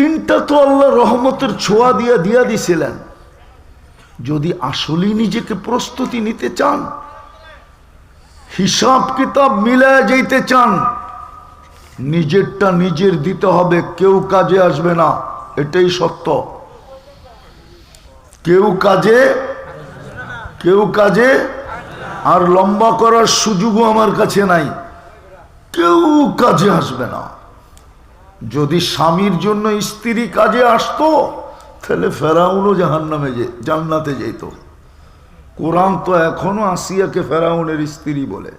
তিনটা তো আল্লাহ রহমতের ছোঁয়া দিয়া দিয়া দিছিলেন। যদি আসলেই নিজেকে প্রস্তুতি নিতে চান, হিসাব কিতাব মিলায় যেতে চান, নিজেরটা নিজের দিতে হবে, কেউ কাজে আসবে না, এটাই সত্য। কেউ কাজে কেউ কাজে আর লম্বা করার সুযোগও আমার কাছে নাই, কেউ কাজে আসবে না। যদি স্বামীর জন্য স্ত্রী কাজে আসতো, তাহলে ফেরাউনও জাহান নামে যে, জান্নাতে যেত। কোরআন তো এখনও আসিয়াকে ফেরাউনের স্ত্রী বলে।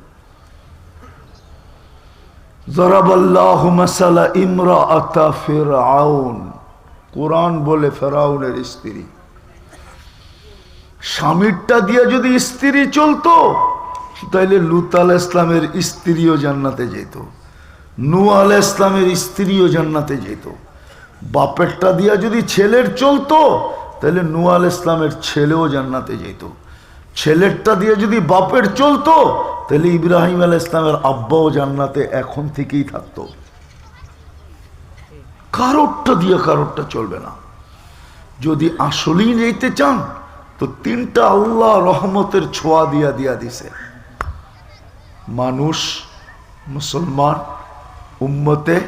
ইমরা আতা ফেরাউন কোরআন বলে ফেরাউনের স্ত্রী। স্বামীরটা দিয়ে যদি স্ত্রী চলতো, তাইলে লুত আল ইসলামের স্ত্রীও জান্নাতে যেত। নু আল ইসলামের স্ত্রীও জান্নাতে যেত। বাপেরটা দিয়া যদি ছেলের চলতো, তাহলে নু আল ইসলামের ছেলেও জান্নাতে যেত। ছেলেরটা দিয়ে যদি বাপের চলতো, তাহলে ইব্রাহিম আল ইসলামের আব্বাও জান্নাতে এখন থেকেই থাকতো। কারোরটা দিয়ে কারোরটা চলবে না। যদি আসলেই যেতে চান, তো তিনটা আল্লাহ রহমতের ছোঁয়া দিয়া দিয়া দিছে। মানুষ, মুসলমান উম্মতে,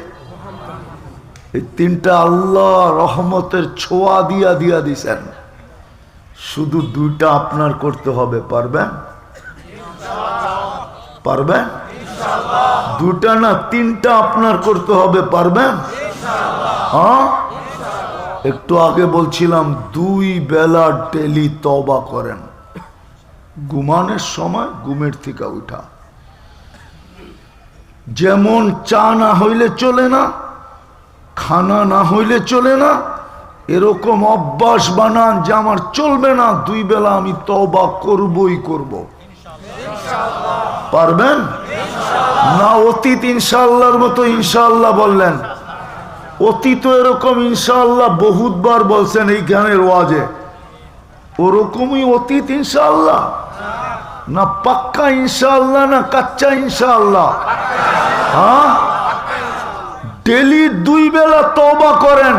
এই তিনটা আল্লাহ রহমতের ছোঁয়া দিয়া দিয়া দিছেন। শুধু দুইটা আপনার করতে হবে, পারবেন? পারবেন? দুটা না, তিনটা আপনার করতে হবে, পারবেন? হ্যাঁ? একটু আগে বলছিলাম, দুই বেলা ডেলি তবা করেন। ঘুমানোর সময় ঘুমের থেকে উঠা। যেমন চা না হইলে চলে না, খানা না হইলে চলে না, এরকম অভ্যাস বানান যে আমার চলবে না, দুই বেলা আমি তবা করবই করব। পারবেন? না অতীত ইনশাল্লাহর মতো ইনশাল্লাহ বললেন। অতীত এরকম ইনশাল্লাহ বহুতবার বলছেন এই জ্ঞানের ওয়াজে। ওরকমই অতীত ইনশাল্লাহ না পাক্কা ইনশাল্লাহ না কাচ্চা ইনশাল্লাহ হ্যাঁ? ডেলি দুই বেলা তবা করেন,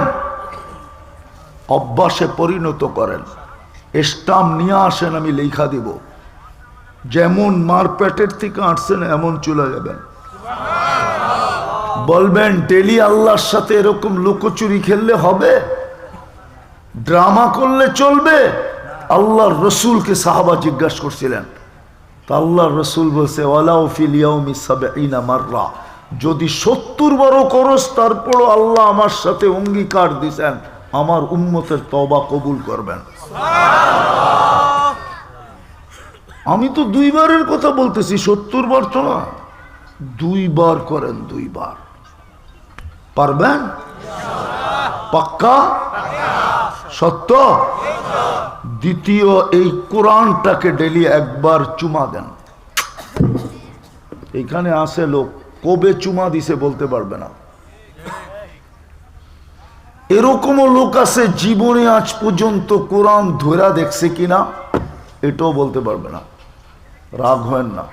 অভ্যাসে পরিণত করেন। স্টাম নিয়ে আসেন, আমি লেখা দিব। যেমন মার পেটের থেকে আসছেন, এমন চলে যাবেন। বলবেন, ডেলি আল্লাহর সাথে এরকম লুকোচুরি খেললে হবে? ড্রামা করলে চলবে? আল্লাহর রসুলকে সাহাবা জিজ্ঞাসা করছিলেন। তা আল্লাহর রসুল বলছে মাররা। যদি সত্তর বারো করস তারপরও আল্লাহ আমার সাথে অঙ্গীকার দিছেন আমার উম্মতের তবা কবুল করবেন। আমি তো দুইবারের কথা বলতেছি সত্তর বার তো না। দুইবার করেন দুইবার। পারবেন? পাক্কা? সত্য? দ্বিতীয় এই কোরআনটাকে ডেলি একবার চুমা দেন। এখানে আসে লোক, কবে চুমা দিছে বলতে পারবে না। এরকমও লোক আছে জীবনে আজ পর্যন্ত কোরআন ধরা দেখছে কিনা, এটাও বলতে পারবে না। রাগ হয় না।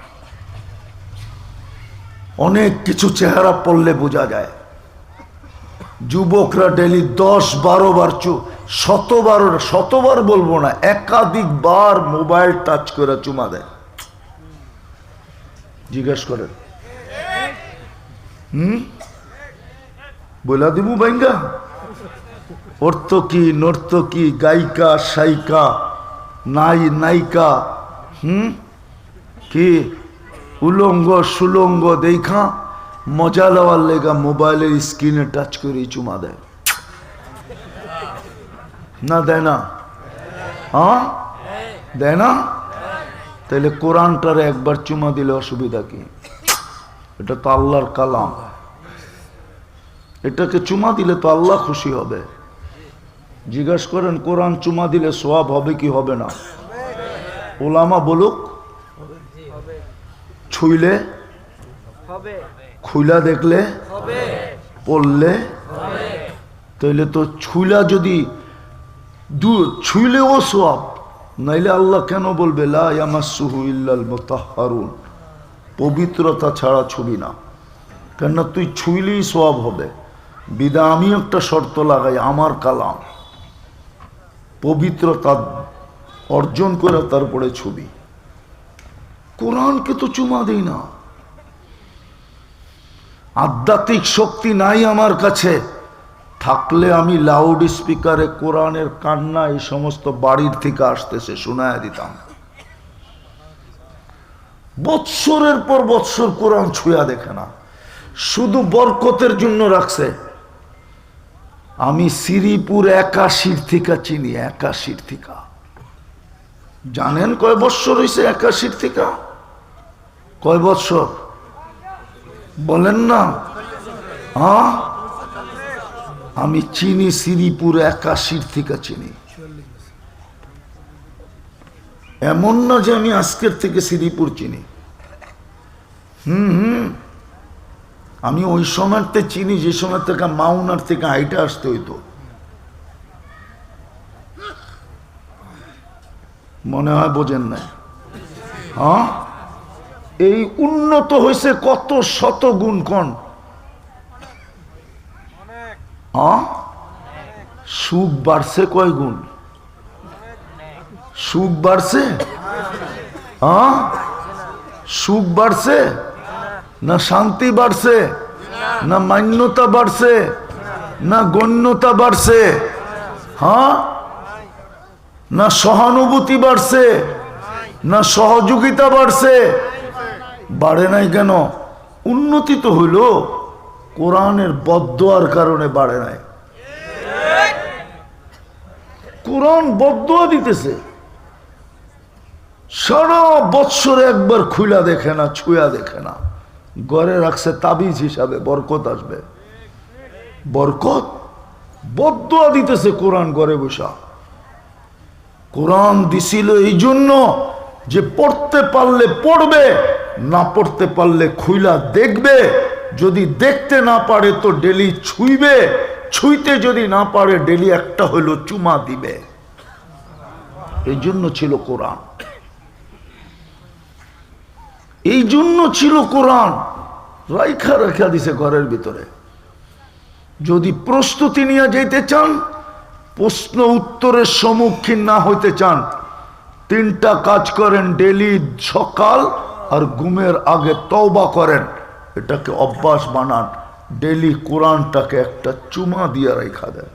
অনেক কিছু চেহারা পড়লে বোঝা যায়। যুবকরা ডেলি দশ বারো বার চু শতবার শতবার বলব না একাধিক বার মোবাইল টাচ করে চুমা দেয়। জিজ্ঞেস করেন। হুম? বলা দিবু বাইঙ্গা অর্থকি, নর্তকী, গায়িকা সাইকা নাই, নায়িকা, হুম? কি? উলঙ্গ, সুলঙ্গ দেখা মজা লওয়ার লেগা মোবাইলের স্ক্রিনে টাচ করে চুমা দেয়। না দেয় না। হ্যাঁ? দেয় না? তাহলে কোরআনটার একবার চুমা দিলে অসুবিধা কি? এটা তো আল্লাহর কালাম। এটাকে চুমা দিলে তো আল্লাহ খুশি হবে। জিজ্ঞাসা করেন, কোরআন চুমা দিলে সোয়াব হবে কি হবে না? ওলামা বলুক, ছুইলে খুইলা দেখলে পড়লে তাইলে তো ছুইলা যদি দু ছুইলেও সোয়াব নাইলে আল্লাহ কেন বলবে লা ইয়ামাসসুহু ইল্লাল মুতাহহারুন পবিত্রতা ছাড়া ছবি না। কেননা তুই ছুইলেই সোয়াব হবে। বিদা আমি একটা শর্ত লাগাই আমার কালাম। পবিত্রতা অর্জন করে তারপরে ছবি। কোরআনকে তো চুমা দেই না। আধ্যাত্মিক শক্তি নাই আমার কাছে। থাকলে আমি লাউড স্পিকারে কোরআনের কান্না এই সমস্ত বাড়ির থেকে আসতেছে, শোনায় দিতাম। বৎসরের পর বৎসর কোরআন ছুঁয়া দেখে না। শুধু বরকতের জন্য রাখছে। আমি সিরিপুর একাশির থেকে চিনি, একাশির থেকে। জানেন কয় বৎসর হয়েছে একাশির থেকে? কয় বৎসর? বলেন না। হ্যাঁ? আমি চিনি, শ্রীপুর একাশির থেকে চিনি। এমন না যে আমি আজকের থেকে শ্রীপুর চিনি। হুম হুম। আমি ওই সময়তে চিনি, যে সময় থেকে মাউনার থেকে হাইটে আসতে হইতো। মনে হয় বোঝেন না হ্যাঁ? এই উন্নত হয়েছে কত শত গুণ কন সুখ বাড়ছে কয় গুণ? সুখ বাড়ছে? সুখ বাড়ছে? না শান্তি বাড়ছে? না মান্যতা বাড়ছে? না গণ্যতা বাড়ছে? হ্যাঁ না সহানুভূতি বাড়ছে? না সহযোগিতা বাড়ছে? বাড়ে নাই কেন? উন্নতি তো হইল কোরআনের বদোয়ার কারণে বাড়ে নাই। কোরআন বদোয়া দিতেছে। সারা বৎসর একবার খুলা দেখে না, ছুঁয়া দেখে না। গড়ে রাখছে তাবিজ হিসাবে, বরকত আসবে। বরকত? বদোয়া দিতেছে কোরআন গড়ে বসা। কোরআন দিছিল এই জন্য যে পড়তে পারলে পড়বে না পড়তে পারলে খুইলা দেখবে। যদি দেখতে না পারে তো ডেলি ছুঁইবে। ছুঁইতে যদি না পারে, ডেলি একটা হইল চুমা দিবে। এই জন্য ছিল কোরআন। এই জন্য ছিল কোরআন। রাইখা রেখা দিছে ঘরের ভিতরে। যদি প্রস্তুতি নিয়ে যেতে চান, প্রশ্ন উত্তরের সম্মুখীন না হইতে চান, তিনটা কাজ করেন ডেলি সকাল আর ঘুমের আগে তওবা করেন। এটাকে অভ্যাস বানান। ডেলি কোরআনটাকে একটা চুমা দিয়ে রেখা দেন।